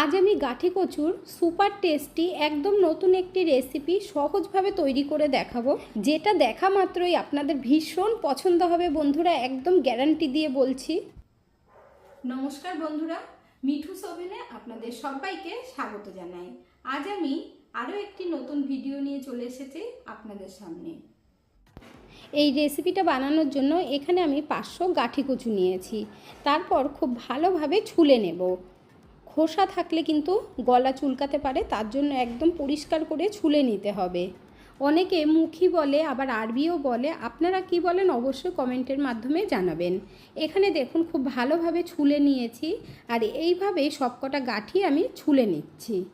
আজ আমি গাঠি কচুর সুপার টেস্টি, একদম নতুন একটি রেসিপি সহজভাবে তৈরি করে দেখাবো। যেটা দেখা মাত্রই আপনাদের ভীষণ পছন্দ হবে বন্ধুরা, একদম গ্যারান্টি দিয়ে বলছি। নমস্কার বন্ধুরা, মিঠু সোভেনে আপনাদের সবাইকে স্বাগত জানাই। আজ আমি আরও একটি নতুন ভিডিও নিয়ে চলে এসেছি আপনাদের সামনে। এই রেসিপিটা বানানোর জন্য এখানে আমি পাঁচশো গাঠি কচু নিয়েছি। তারপর খুব ভালোভাবে ছুলে নেব। খোসা থাকলে কিন্তু গলা চুলকাতে পারে, তার জন্য একদম পরিষ্কার করে ছুলে নিতে হবে। অনেকে মুখী বলে, আবার আরবিও বলে, আপনারা কি বলেন অবশ্যই কমেন্টের মাধ্যমে জানাবেন। এখানে দেখুন, খুব ভালোভাবে ছুলে নিয়েছি, আর এইভাবে সবকটা গাঠি আমি ছুলে নিচ্ছি।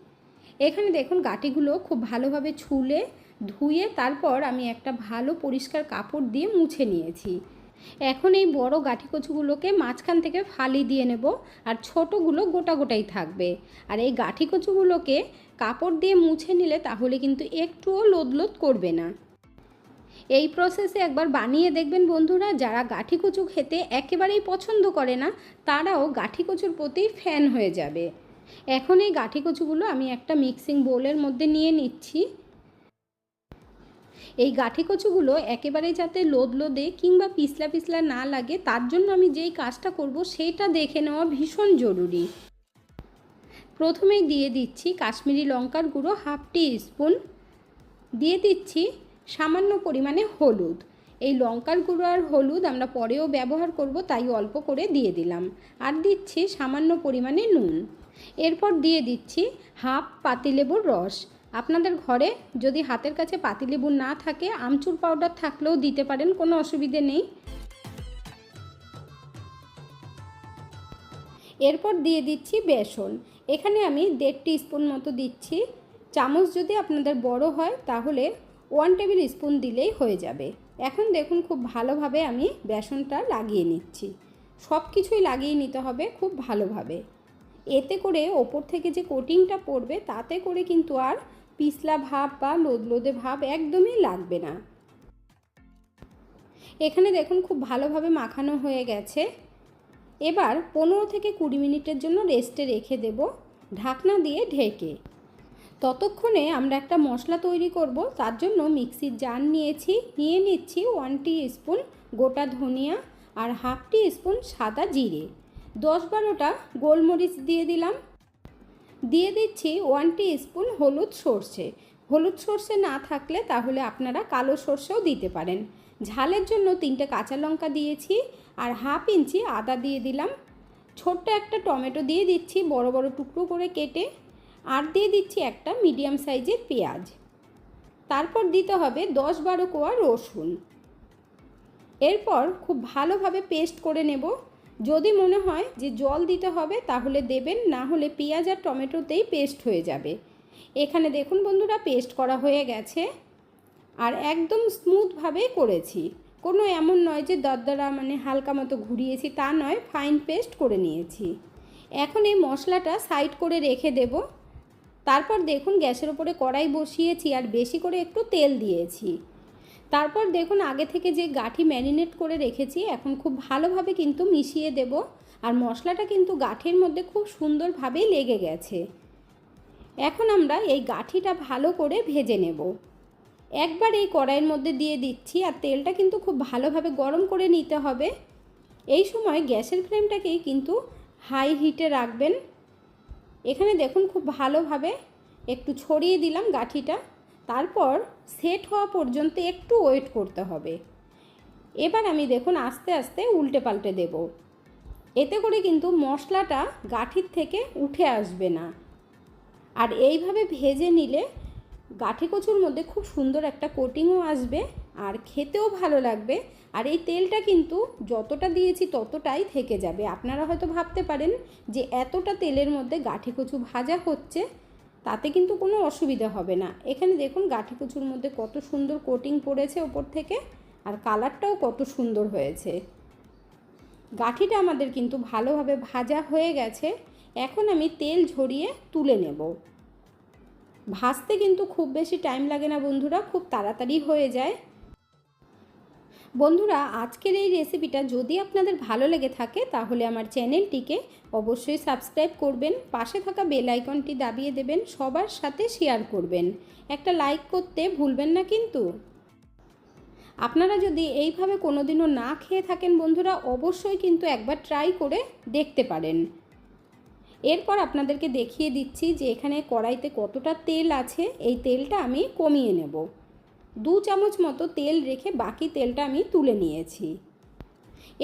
এখানে দেখুন, গাঠিগুলো খুব ভালোভাবে ছুলে, ধুয়ে তারপর আমি একটা ভালো পরিষ্কার কাপড় দিয়ে মুছে নিয়েছি। এখন এই বড় গাঠি কচুগুলোকে মাঝখান থেকে ফালি দিয়ে নেব আর ছোটোগুলো গোটা গোটাই থাকবে। আর এই গাঠি কচুগুলোকে কাপড় দিয়ে মুছে নিলে তাহলে কিন্তু একটুও লোদ লোদ করবে না। এই প্রসেসে একবার বানিয়ে দেখবেন বন্ধুরা, যারা গাঠি কচু খেতে একেবারেই পছন্দ করে না, তারাও গাঠি কচুর প্রতি ফ্যান হয়ে যাবে। এখন এই গাঠি কচুগুলো আমি একটা মিক্সিং বোলের মধ্যে নিয়ে নিচ্ছি। এই গাঠি কচুগুলো একেবারে যাতে লোদ লোদে কিংবা পিছলা পিছলা না লাগে, তার জন্য আমি যেই কাজটা করব সেটা দেখে নেওয়া ভীষণ জরুরি। প্রথমেই দিয়ে দিচ্ছি কাশ্মীরি লঙ্কার গুঁড়ো হাফ টি স্পুন দিয়ে দিচ্ছি সামান্য পরিমাণে হলুদ। এই লঙ্কার গুঁড়ো আর হলুদ আমরা পরেও ব্যবহার করব, তাই অল্প করে দিয়ে দিলাম। আর দিচ্ছি সামান্য পরিমাণে নুন। এরপর দিয়ে দিচ্ছি হাফ পাতিলেবুর রস। আপনাদের ঘরে যদি হাতের কাছে পাতিলেবু না থাকে, আমচুর পাউডার থাকলেও দিতে পারেন, কোনো অসুবিধে নেই। এরপর দিয়ে দিচ্ছি বেসন। এখানে আমি দেড় স্পুন মতো দিচ্ছি। চামচ যদি আপনাদের বড় হয়, তাহলে ওয়ান টেবিল স্পুন দিলেই হয়ে যাবে। এখন দেখুন খুব ভালোভাবে আমি বেসনটা লাগিয়ে নিচ্ছি। সব কিছুই লাগিয়ে নিতে হবে খুব ভালোভাবে। এতে করে ওপর থেকে যে কোটিংটা পড়বে, তাতে করে কিন্তু আর পিছলা ভাব বা লোদলোদে ভাব একদমই লাগবে না। এখানে দেখুন খুব ভালোভাবে মাখানো হয়ে গেছে। এবার পনেরো থেকে কুড়ি মিনিটের জন্য রেস্টে রেখে দেব ঢাকনা দিয়ে ঢেকে। ততক্ষণে আমরা একটা মশলা তৈরি করব, তার জন্য মিক্সির জার নিয়েছি, নিয়ে নিচ্ছি ওয়ান টি স্পুন গোটা ধনিয়া আর হাফ টি স্পুন সাদা জিরে। দশ বারোটা গোলমরিচ দিয়ে দিলাম। দিয়ে দিচ্ছি ওয়ান টি স্পুন হলুদ সর্ষে। হলুদ সর্ষে না থাকলে তাহলে আপনারা কালো সর্ষেও দিতে পারেন। ঝালের জন্য তিনটে কাঁচা লঙ্কা দিয়েছি আর হাফ ইঞ্চি আদা দিয়ে দিলাম। ছোট্ট একটা টমেটো দিয়ে দিচ্ছি বড় বড় টুকরো করে কেটে। আর দিয়ে দিচ্ছি একটা মিডিয়াম সাইজের পেঁয়াজ। তারপর দিতে হবে দশ বারো কোয়া রসুন। এরপর খুব ভালোভাবে পেস্ট করে নেব। যদি মনে হয় যে জল দিতে হবে, তাহলে দেবেন, না হলে পেঁয়াজ আর টমেটোতেই পেস্ট হয়ে যাবে। এখানে দেখুন বন্ধুরা পেস্ট করা হয়ে গেছে। আর একদম স্মুথভাবে করেছি। কোনো এমন নয় যে দরদরা মানে হালকা মতো ঘুরিয়েছি, তা নয় ফাইন পেস্ট করে নিয়েছি। এখন এই মশলাটা সাইড করে রেখে দেব। তারপর দেখুন, গ্যাসের ওপরে কড়াই বসিয়েছি, আর বেশি করে একটু তেল দিয়েছি। তারপর দেখুন, আগে থেকে যে গাঠি ম্যারিনেট করে রেখেছি, এখন খুব ভালোভাবে কিন্তু মিশিয়ে দেব। আর মশলাটা কিন্তু গাঠির মধ্যে খুব সুন্দরভাবেই লেগে গেছে। এখন আমরা এই গাঠিটা ভালো করে ভেজে নেব। একবার এই কড়াইয়ের মধ্যে দিয়ে দিচ্ছি, আর তেলটা কিন্তু খুব ভালোভাবে গরম করে নিতে হবে। এই সময় গ্যাসের ফ্লেমটাকেই কিন্তু হাই হিটে রাখবেন। এখানে দেখুন, খুব ভালোভাবে একটু ছড়িয়ে দিলাম গাঠিটা। তারপর সেট হওয়া পর্যন্ত একটু ওয়েট করতে হবে। এবার আমি দেখুন আস্তে আস্তে উল্টে পাল্টে দেব। এতে করে কিন্তু মশলাটা গাঠির থেকে উঠে আসবে না। আর এইভাবে ভেজে নিলে গাঠি কচুর মধ্যে খুব সুন্দর একটা কোটিংও আসবে আর খেতেও ভালো লাগবে। আর এই তেলটা কিন্তু যতটা দিয়েছি ততটাই থেকে যাবে। আপনারা হয়তো ভাবতে পারেন যে এতটা তেলের মধ্যে গাঠি কচু ভাজা হচ্ছে। তাতে কিন্তু কোনো অসুবিধা হবে না। এখানে দেখুন গাঠি কুচুর মধ্যে কত সুন্দর কোটিং পড়েছে ওপর থেকে, আর কালারটাও কত সুন্দর হয়েছে। গাঠিটা আমাদের কিন্তু ভালোভাবে ভাজা হয়ে গেছে। এখন আমি তেল ঝরিয়ে তুলে নেব। ভাজতে কিন্তু খুব বেশি টাইম লাগে না বন্ধুরা, খুব তাড়াতাড়ি হয়ে যায়। বন্ধুরা, আজকের এই রেসিপিটা যদি আপনাদের ভালো লেগে থাকে, তাহলে আমার চ্যানেলটিকে অবশ্যই সাবস্ক্রাইব করবেন, পাশে থাকা বেল আইকনটি দাবিয়ে দেবেন, সবার সাথে শেয়ার করবেন। একটা লাইক করতে ভুলবেন না কিন্তু। আপনারা যদি এইভাবে কোনোদিনও না খেয়ে থাকেন বন্ধুরা, অবশ্যই কিন্তু একবার ট্রাই করে দেখতে পারেন। এরপর আপনাদেরকে দেখিয়ে দিচ্ছি যে এখানে কড়াইতে কতটা তেল আছে, এই তেলটা আমি কমিয়ে নেব। দু চামচ মতো তেল রেখে বাকি তেলটা আমি তুলে নিয়েছি।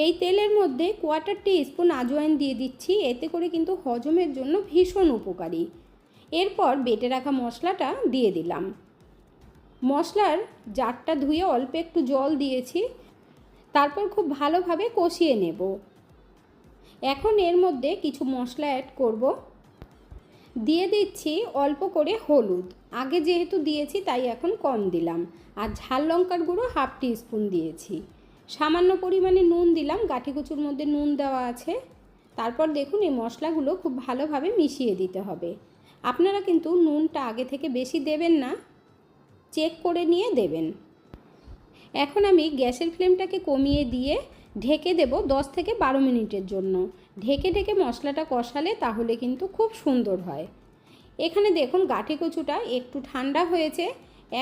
এই তেলের মধ্যে কোয়ার্টার টি স্পুন আজওয়াইন দিয়ে দিচ্ছি, এতে করে কিন্তু হজমের জন্য ভীষণ উপকারী। এরপর বেটে রাখা মশলাটা দিয়ে দিলাম। মশলার জারটা ধুয়ে অল্প একটু জল দিয়েছি, তারপর খুব ভালোভাবে কষিয়ে নেব। এখন এর মধ্যে কিছু মশলা অ্যাড করব। দিয়ে দিচ্ছি অল্প করে হলুদ। আগে যেহেতু দিয়েছি, তাই এখন কম দিলাম। আর ঝাল লঙ্কার গুঁড়ো হাফ টি স্পুন দিয়েছি। সামান্য পরিমাণে নুন দিলাম। গাঠি কুচুর মধ্যে নুন দেওয়া আছে। তারপর দেখুন, এই মশলাগুলো খুব ভালোভাবে মিশিয়ে দিতে হবে। আপনারা কিন্তু নুনটা আগে থেকে বেশি দেবেন না, চেক করে নিয়ে দেবেন। এখন আমি গ্যাসের ফ্লেমটাকে কমিয়ে দিয়ে ঢেকে দেব দশ থেকে বারো মিনিটের জন্য। ঢেকে ঢেকে মশলাটা কষালে তাহলে কিন্তু খুব সুন্দর হয়। এখানে দেখুন গাঠি কচুটা একটু ঠান্ডা হয়েছে।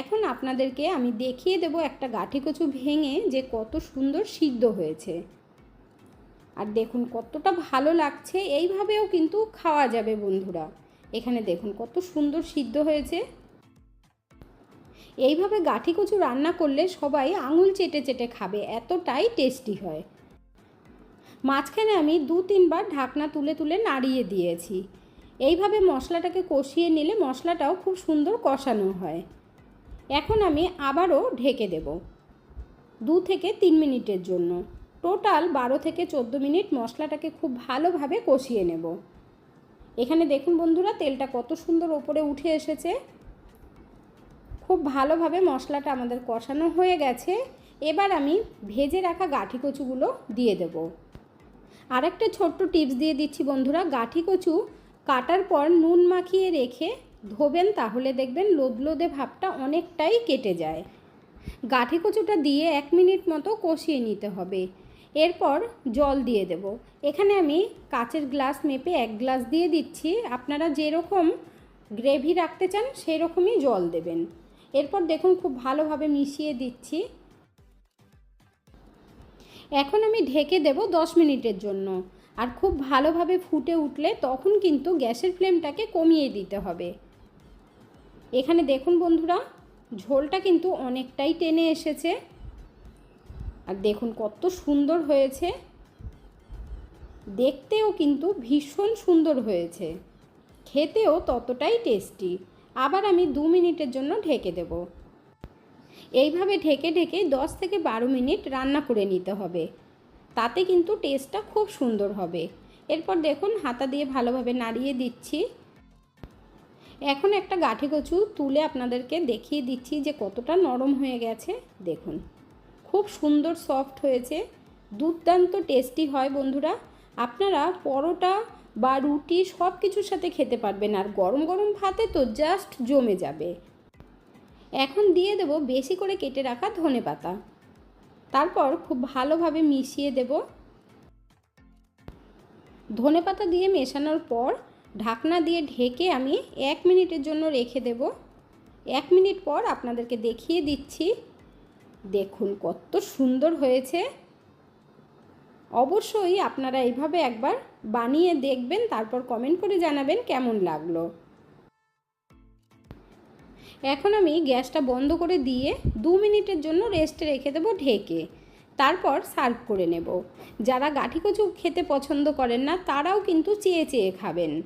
এখন আপনাদেরকে আমি দেখিয়ে দেব একটা গাঠি কচু ভেঙে যে কত সুন্দর সিদ্ধ হয়েছে। আর দেখুন কতটা ভালো লাগছে, এইভাবেও কিন্তু খাওয়া যাবে বন্ধুরা। এখানে দেখুন কত সুন্দর সিদ্ধ হয়েছে। এইভাবে গাঠি কচু রান্না করলে সবাই আঙুল চেটে চেটে খাবে, এতটাই টেস্টি হয়। মাঝখানে আমি দু তিনবার ঢাকনা তুলে তুলে নাড়িয়ে দিয়েছি। এইভাবে মশলাটাকে কষিয়ে নিলে মশলাটাও খুব সুন্দর কষানো হয়। এখন আমি আবারও ঢেকে দেব। দু থেকে তিন মিনিটের জন্য। টোটাল বারো থেকে চোদ্দ মিনিট মশলাটাকে খুব ভালোভাবে কষিয়ে নেব। এখানে দেখুন বন্ধুরা, তেলটা কত সুন্দর ওপরে উঠে এসেছে। খুব ভালোভাবে মশলাটা আমাদের কষানো হয়ে গেছে। এবার আমি ভেজে রাখা গাঠি কচুগুলো দিয়ে দেব। আরেকটা ছোট্ট টিপস দিয়ে দিচ্ছি বন্ধুরা, গাঠি কচু কাটার পর নুন মাখিয়ে রেখে ধোবেন, তাহলে দেখবেন লোদলোদে ভাবটা অনেকটাই কেটে যায়। গাঠি কচুটা দিয়ে এক মিনিট মতো কষিয়ে নিতে হবে। এরপর জল দিয়ে দেব। এখানে আমি কাচের গ্লাস মেপে এক গ্লাস দিয়ে দিচ্ছি। আপনারা যেরকম গ্রেভি রাখতে চান সেই রকমই জল দেবেন। এরপর দেখুন খুব ভালোভাবে মিশিয়ে দিচ্ছি। এখন আমি ঢেকে দেব দশ মিনিটের জন্য। আর খুব ভালোভাবে ফুটে উঠলে তখন কিন্তু গ্যাসের ফ্লেমটাকে কমিয়ে দিতে হবে। এখানে দেখুন বন্ধুরা, ঝোলটা কিন্তু অনেকটাই টেনে এসেছে। আর দেখুন কত সুন্দর হয়েছে। দেখতেও কিন্তু ভীষণ সুন্দর হয়েছে। খেতেও ততটাই টেস্টি। আবার আমি দু মিনিটের জন্য ঢেকে দেব। এইভাবে ঢেকে ঢেকে দশ থেকে বারো মিনিট রান্না করে নিতে হবে। তাতে কিন্তু টেস্টটা খুব সুন্দর হবে। এরপর দেখুন, হাতা দিয়ে ভালোভাবে নাড়িয়ে দিচ্ছি। এখন একটা গাঠি কচু তুলে আপনাদেরকে দেখিয়ে দিচ্ছি যে কতটা নরম হয়ে গেছে। দেখুন, খুব সুন্দর সফট হয়েছে। দুর্দান্ত টেস্টি হয় বন্ধুরা। আপনারা পরোটা বা রুটি সব কিছুর সাথে খেতে পারবেন আর গরম গরম ভাতে তো জাস্ট জমে যাবে। এখন দিয়ে দেব বেশি করে কেটে রাখা ধনে পাতা। তারপর খুব ভালোভাবে মিশিয়ে দেব। ধনে পাতা দিয়ে মেশানোর পর ঢাকনা দিয়ে ঢেকে আমি এক মিনিটের জন্য রেখে দেব। এক মিনিট পর আপনাদেরকে দেখিয়ে দিচ্ছি। দেখুন কত সুন্দর হয়েছে। অবশ্যই আপনারা এইভাবে একবার বানিয়ে দেখবেন, তারপর কমেন্ট করে জানাবেন কেমন লাগল। এখন আমি গ্যাসটা বন্ধ করে দিয়ে দু মিনিটের জন্য রেস্টে রেখে দেবো ঢেকে। তারপর সার্ভ করে নেব। যারা গাঠি কচু খেতে পছন্দ করেন না, তারাও কিন্তু চেয়ে চেয়ে খাবেন।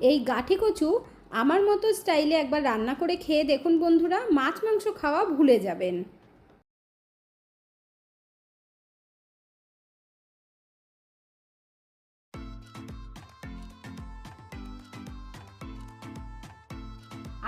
এই গাঠি কচু আমার মতো স্টাইলে একবার রান্না করে খেয়ে দেখুন বন্ধুরা, মাছ মাংস খাওয়া ভুলে যাবেন।